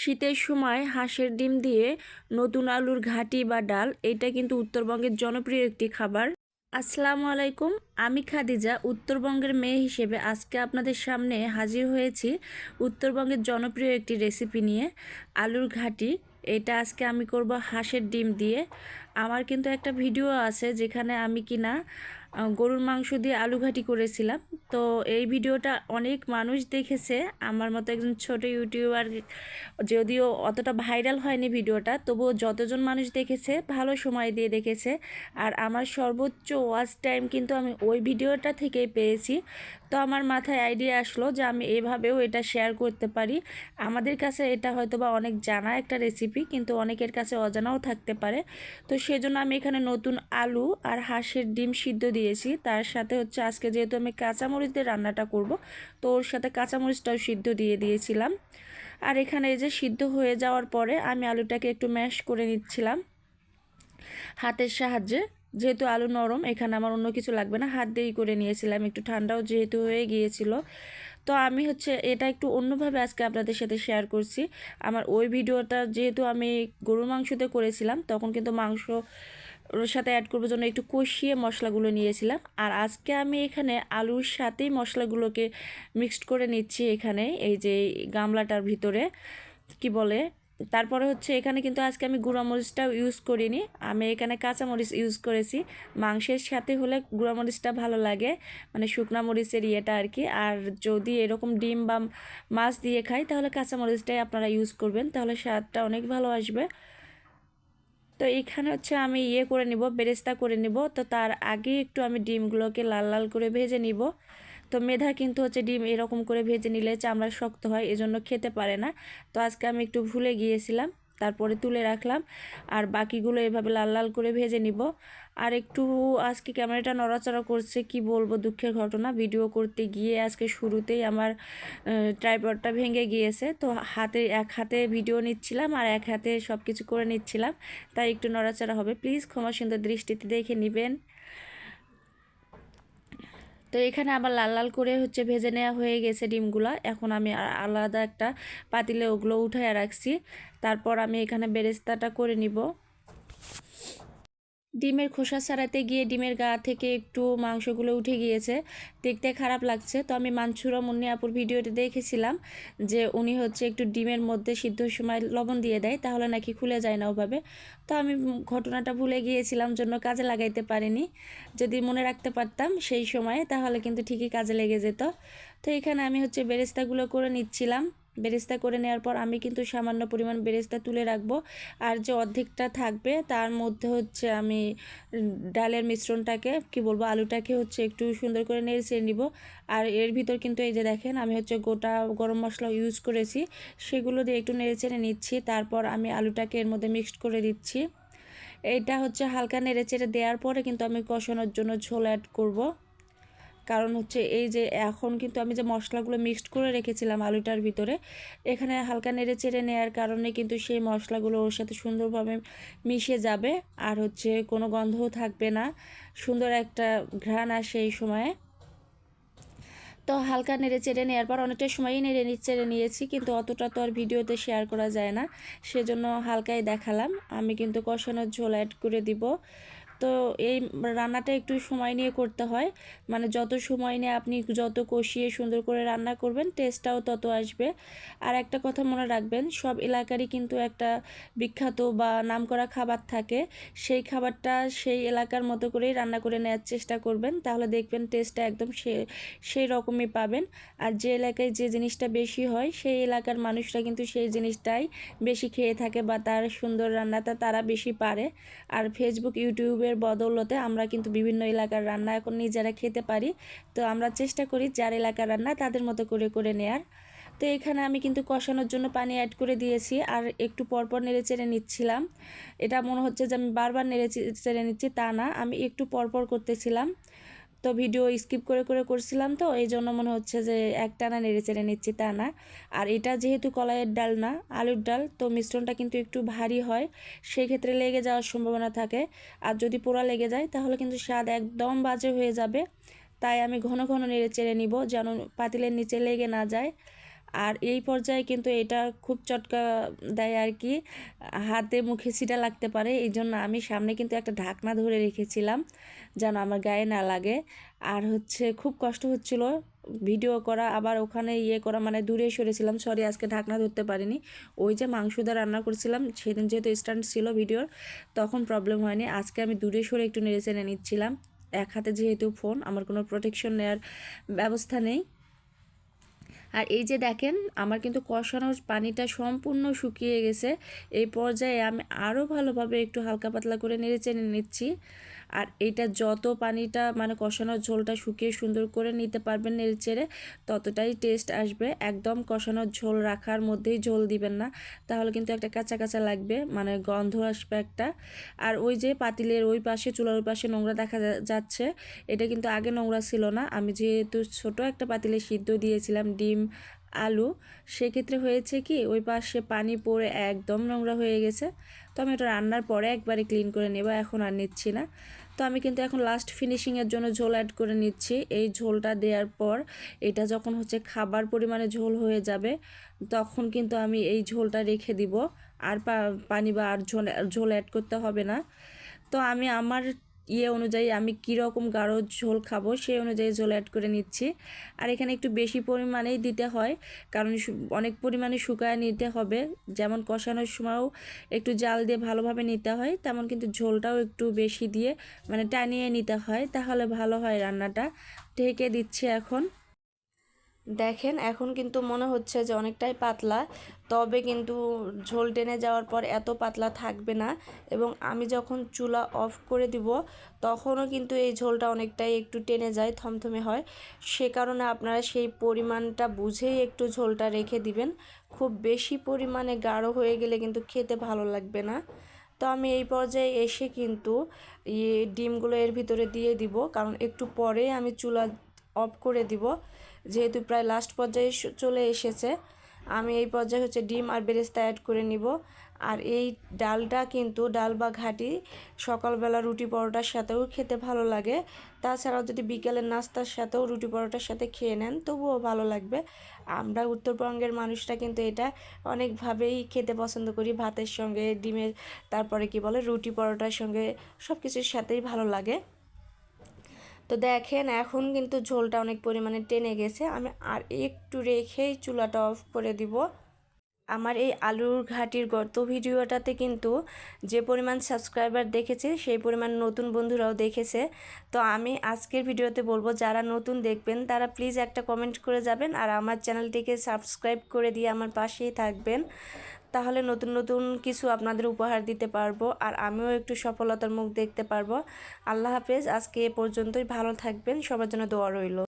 শীতের সময় হাঁসের ডিম দিয়ে নতুন আলুর ঘাটি বা ডাল, এটা কিন্তু উত্তরবঙ্গের জনপ্রিয় একটি খাবার। আসসালামু আলাইকুম, আমি খাদিজা, উত্তরবঙ্গের মেয়ে হিসেবে আজকে আপনাদের সামনে হাজির হয়েছি উত্তরবঙ্গের জনপ্রিয় একটি রেসিপি নিয়ে, আলুর ঘাটি। এটা আজকে আমি করব হাঁসের ডিম দিয়ে। আমার কিন্তু একটা ভিডিও আছে যেখানে আমি কিনা গরুর মাংস দিয়ে আলু ঘাটি করেছিলাম। তো এই ভিডিওটা অনেক মানুষ দেখেছে। আমার মতো একজন ছোট ইউটিউবার, যদিও অতটা ভাইরাল হয়নি ভিডিওটা, তবুও যতজন মানুষ দেখেছে, ভালো সময় দিয়ে দেখেছে। আর আমার সর্বোচ্চ ওয়াচ টাইম কিন্তু আমি ওই ভিডিওটা থেকেই পেয়েছি। তো আমার মাথায় আইডিয়া আসলো যে আমি এভাবেও এটা শেয়ার করতে পারি। আমাদের কাছে এটা হয়তো বা অনেক জানা একটা রেসিপি কিন্তু অনেকের কাছে অজানাও থাকতে পারে। তো সেজন্য আমি এখানে নতুন আলু আর হাঁসের ডিম সিদ্ধ দিয়েছি। তার সাথে হচ্ছে আজকে যেহেতু আমি কাঁচামরিচ দিয়ে রান্নাটা করব, তো ওর সাথে কাঁচামরিচটাও সিদ্ধ দিয়ে দিয়েছিলাম। আর এখানে এই যে সিদ্ধ হয়ে যাওয়ার পরে আমি আলুটাকে একটু ম্যাশ করে নিচ্ছিলাম হাতের সাহায্যে। যেহেতু আলু নরম, এখানে আমার অন্য কিছু লাগবে না, হাত দিয়েই করে নিয়েছিলাম। একটু ঠান্ডাও যেহেতু হয়ে গিয়েছিল। তো আমি হচ্ছে এটা একটু অন্যভাবে আজকে আপনাদের সাথে শেয়ার করছি। আমার ওই ভিডিওটা যেহেতু আমি গরুর মাংসতে করেছিলাম, তখন কিন্তু মাংস সাথে অ্যাড করবার জন্য একটু কষিয়ে মশলাগুলো নিয়েছিলাম। আর আজকে আমি এখানে আলুর সাথেই মশলাগুলোকে মিক্সড করে নিচ্ছি এখানে, এই যে গামলাটার ভিতরে, কি বলে? তারপরে হচ্ছে এখানে কিন্তু আজকে আমি গুঁড়ামরিচটাও ইউজ করিনি। আমি এখানে কাঁচামরিচ ইউজ করেছি। মাংসের সাথে হলে গুঁড়ামরিচটা ভালো লাগে মানে শুকনা মরিচের ইয়েটা আর কি। আর যদি এরকম ডিম বা মাছ দিয়ে খাই, তাহলে কাঁচামরিচটাই আপনারা ইউজ করবেন, তাহলে স্বাদটা অনেক ভালো আসবে। তো এখানে হচ্ছে আমি ইয়ে করে নিব, বেরেস্তা করে নিব। তো তার আগে একটু আমি ডিমগুলোকে লাল লাল করে ভেজে নিব। তো মেধা কিন্তু হচ্ছে ডিম এরকম করে ভেজে নিলে চামড়া শক্ত হয়, এজন্য খেতে পারে না। তো আজকে আমি একটু ভুলে গিয়েছিলাম। তারপরে তুলে রাখলাম। আর বাকিগুলো এভাবে লাল লাল করে ভেজে নিব। আর একটু আজকে ক্যামেরাটা নড়াচড়া করছে, কি বলব দুঃখের ঘটনা। ভিডিও করতে গিয়ে আজকে শুরুতেই আমার ট্রাইপডটা ভেঙে গিয়েছে। তো হাতে, এক হাতে ভিডিও নিচ্ছিলাম আর এক হাতে সব কিছু করে নিচ্ছিলাম। তাই একটু নড়াচড়া হবে। প্লিজ ক্ষমা সুন্দর দৃষ্টিতে দেখে নেবেন। তো এখানে আবার লাল লাল করে হচ্ছে ভেজে নেওয়া হয়ে গেছে ডিমগুলো। এখন আমি আলাদা একটা পাতিলে ওগুলো উঠায় রাখছি। তারপর আমি এখানে বেরেস্তাটা করে নিব। ডিমের খোসা ছাড়াতে গিয়ে ডিমের গা থেকে একটু মাংসগুলো উঠে গিয়েছে। দেখতে খারাপ লাগছে। তো আমি মানসুরা মুন্নি আপুর ভিডিওতে দেখেছিলাম যে উনি হচ্ছে একটু ডিমের মধ্যে সিদ্ধ সময় লবণ দিয়ে দেয়, তাহলে নাকি খুলে যায় না ওভাবে। তো আমি ঘটনাটা ভুলে গিয়েছিলাম, জন্য কাজে লাগাইতে পারিনি। যদি মনে রাখতে পারতাম সেই সময়ে, তাহলে কিন্তু ঠিকই কাজে লেগে যেত। তো এখানে আমি হচ্ছে বেরেস্তাগুলো করে নিচ্ছিলাম। বেরেস্তা করে নেওয়ার পর আমি কিন্তু সামান্য পরিমাণ বেরেস্তা তুলে রাখব। আর যে অর্ধেকটা থাকবে, তার মধ্যে হচ্ছে আমি ডালের মিশ্রণটাকে, কি বলব, আলুটাকে হচ্ছে একটু সুন্দর করে নেড়ে নিব। আর এর ভিতর কিন্তু এই যে দেখেন, আমি হচ্ছে গোটা গরম মশলা ইউজ করেছি, সেগুলো দিয়ে একটু নেড়ে চেড়ে নিচ্ছি। তারপর আমি আলুটাকে এর মধ্যে মিক্সড করে দিচ্ছি। এটা হচ্ছে হালকা নেড়ে চেড়ে দেওয়ার পরে কিন্তু আমি কষানোর জন্য ঝোল অ্যাড করব। কারণ হচ্ছে এই যে এখন কিন্তু আমি যে মশলাগুলো মিক্সড করে রেখেছিলাম আলুটার ভিতরে, এখানে হালকা নেড়ে চেড়ে নেওয়ার কারণে কিন্তু সেই মশলাগুলো ওর সাথে সুন্দরভাবে মিশে যাবে আর হচ্ছে কোনো গন্ধও থাকবে না, সুন্দর একটা ঘ্রাণ আসে এই সময়ে। তো হালকা নেড়ে চেড়ে নেওয়ার পর অনেকটা সময়ই নেড়ে চেড়ে নিয়েছি কিন্তু অতটা তো আর ভিডিওতে শেয়ার করা যায় না, সেজন্য হালকাই দেখালাম। আমি কিন্তু কষানোর ঝোল অ্যাড করে দিব। তো এই রান্নাটা একটু সময় নিয়ে করতে হয়। মানে যত সময় নিয়ে আপনি যত কষিয়ে সুন্দর করে রান্না করবেন টেস্টটাও তত আসবে। আর একটা কথা মনে রাখবেন, সব এলাকারই কিন্তু একটা বিখ্যাত বা নামকরা খাবার থাকে। সেই খাবারটা সেই এলাকার মতো করেই রান্না করে নেওয়ার চেষ্টা করবেন। তাহলে দেখবেন টেস্টটা একদম সে, সেই রকমই পাবেন। আর যে এলাকায় যে জিনিসটা বেশি হয়, সেই এলাকার মানুষরা কিন্তু সেই জিনিসটাই বেশি খেয়ে থাকে বা তার সুন্দর রান্নাটা তারা বেশি পারে। আর ফেসবুক ইউটিউবে এর বদৌলতে আমরা কিন্তু বিভিন্ন এলাকার রান্না এখন নিজেরা খেতে পারি। তো আমরা চেষ্টা করি যার এলাকার রান্না তাদের মতো করে করে নেয়ার। তো এখানে আমি কিন্তু কষানোর জন্য পানি অ্যাড করে দিয়েছি আর একটু পরপর নেড়ে চেড়ে নিচ্ছিলাম। এটা মনে হচ্ছে যে আমি বারবার নেড়ে চেড়ে নিচ্ছি তা না, আমি একটু পরপর করতেছিলাম। তো ভিডিও স্কিপ করে করে করছিলাম তো এই জন্য মনে হচ্ছে যে একটানা নেড়ে চেড়ে নিচ্ছি তা না। আর এটা যেহেতু কলাইয়ের ডাল না, আলুর ডাল, তো মিশ্রণটা কিন্তু একটু ভারী হয়, সেই ক্ষেত্রে লেগে যাওয়ার সম্ভাবনা থাকে। আর যদি পোড়া লেগে যায়, তাহলে কিন্তু স্বাদ একদম বাজে হয়ে যাবে। তাই আমি ঘন ঘন নেড়ে চেড়ে নিব, যেন পাতিলের নিচে লেগে না যায়। আর এই পর্যায়ে কিন্তু এটা খুব চটকা দেয় আর কি। হাতে মুখে ছিটা লাগতে পারে এই জন্য আমি সামনে কিন্তু একটা ঢাকনা ধরে রেখেছিলাম যেন আমার গায়ে না লাগে। আর হচ্ছে খুব কষ্ট হচ্ছিল ভিডিও করা, আবার ওখানে ইয়ে করা মানে দূরে সরেছিলাম, সরি আজকে ঢাকনা ধরতে পারিনি। ওই যে মাংস মাংসদা রান্না করছিলাম, সেদিন যেহেতু স্ট্যান্ড ছিল ভিডিওর, তখন প্রবলেম হয়নি। আজকে আমি দূরে সরে একটু নেড়ে চেনে নিচ্ছিলাম। এক হাতে যেহেতু ফোন আমার কোনো প্রোটেকশন নেওয়ার ব্যবস্থা নেই। আর এই যে দেখেন, আমার কিন্তু কষানোর পানিটা সম্পূর্ণ শুকিয়ে গেছে। এই পর্যায়ে আমি আরও ভালোভাবে একটু হালকা পাতলা করে নেড়ে চেনে নিচ্ছি। আর এইটা যত পানিটা মানে কষানোর ঝোলটা শুকিয়ে সুন্দর করে নিতে পারবেন নেড়ে চেড়ে, ততটাই টেস্ট আসবে। একদম কষানোর ঝোল রাখার মধ্যেই ঝোল দিবেন না, তাহলে কিন্তু একটা কাঁচা কাঁচা লাগবে মানে গন্ধ আসবে একটা। আর ওই যে পাতিলের ওই পাশে, চুলার ওই পাশে নোংরা দেখা যাচ্ছে, এটা কিন্তু আগে নোংরা ছিল না। আমি যেহেতু ছোট একটা পাতিলে সিদ্ধ দিয়েছিলাম ডিম আলু, সেক্ষেত্রে হয়েছে কি, ওই পাশে পানি পড়ে একদম নোংরা হয়ে গেছে। তো আমি ওটা রান্নার পরে একবারে ক্লিন করে নেব, এখন আর নিচ্ছি না। তো আমি কিন্তু এখন লাস্ট ফিনিশিংয়ের জন্য ঝোল অ্যাড করে নিচ্ছি। এই ঝোলটা দেওয়ার পর এটা যখন হচ্ছে খাবার পরিমাণে ঝোল হয়ে যাবে, তখন কিন্তু আমি এই ঝোলটা রেখে দিব। আর পানি বা আর ঝোল ঝোল অ্যাড করতে হবে না। তো আমি আমার ইয়ে অনুযায়ী আমি কীরকম গাঢ় ঝোল খাব সেই অনুযায়ী ঝোল অ্যাড করে নিচ্ছি। আর এখানে একটু বেশি পরিমাণেই দিতে হয়, কারণ অনেক পরিমাণে শুকায় নিতে হবে। যেমন কষানোর সময়ও একটু জাল দিয়ে ভালোভাবে নিতে হয়, তেমন কিন্তু ঝোলটাও একটু বেশি দিয়ে মানে টানিয়ে নিতে হয়, তাহলে ভালো হয় রান্নাটা। ঢেকে দিচ্ছি এখন। দেখেন, এখন কিন্তু মনে হচ্ছে যে অনেকটাই পাতলা, তবে কিন্তু ঝোল টেনে যাওয়ার পর এত পাতলা থাকবে না এবং আমি যখন চুলা অফ করে দিব, তখনও কিন্তু এই ঝোলটা অনেকটাই একটু টেনে যায়, থমথমে হয়। সে কারণে আপনারা সেই পরিমাণটা বুঝেই একটু ঝোলটা রেখে দিবেন। খুব বেশি পরিমাণে গাঢ় হয়ে গেলে কিন্তু খেতে ভালো লাগবে না। তো আমি এই পর্যায়ে এসে কিন্তু ইয়ে ডিমগুলো এর ভিতরে দিয়ে দিব, কারণ একটু পরে আমি চুলা অফ করে দিব। যেহেতু প্রায় লাস্ট পর্যায়ে চলে এসেছে, আমি এই পর্যায়ে হচ্ছে ডিম আর বেরেস্তা অ্যাড করে নিব। আর এই ডালটা কিন্তু ডাল বা ঘাটি, সকালবেলা রুটি পরোটার সাথেও খেতে ভালো লাগে। তাছাড়াও যদি বিকেলের নাস্তার সাথেও রুটি পরোটার সাথে খেয়ে নেন, তবুও ভালো লাগবে। আমরা উত্তরবঙ্গের মানুষরা কিন্তু এটা অনেকভাবেই খেতে পছন্দ করি। ভাতের সঙ্গে, ডিমের, তারপরে কি বলে, রুটি পরোটার সঙ্গে সব কিছুর সাথেই ভালো লাগে। তো দেখেন, এখন কিন্তু ঝোলটা অনেক পরিমাণে টেনে গেছে। আমি আর একটু রেখেই চুলাটা অফ করে দিব। আমার এই আলুর ঘাটির গত ভিডিওটাতে কিন্তু যে পরিমাণ সাবস্ক্রাইবার দেখেছে, সেই পরিমাণ নতুন বন্ধুরাও দেখেছে। তো আমি আজকের ভিডিওতে বলব, যারা নতুন দেখবেন, তারা প্লিজ একটা কমেন্ট করে যাবেন আর আমার চ্যানেলটিকে সাবস্ক্রাইব করে দিয়ে আমার পাশেই থাকবেন। তাহলে নতুন নতুন কিছু আপনাদের উপহার দিতে পারব আর আমিও একটু সফলতার মুখ দেখতে পারব। আল্লাহ হাফেজ, আজকে এ পর্যন্তই। ভালো থাকবেন। সবার জন্য দোয়া রইল।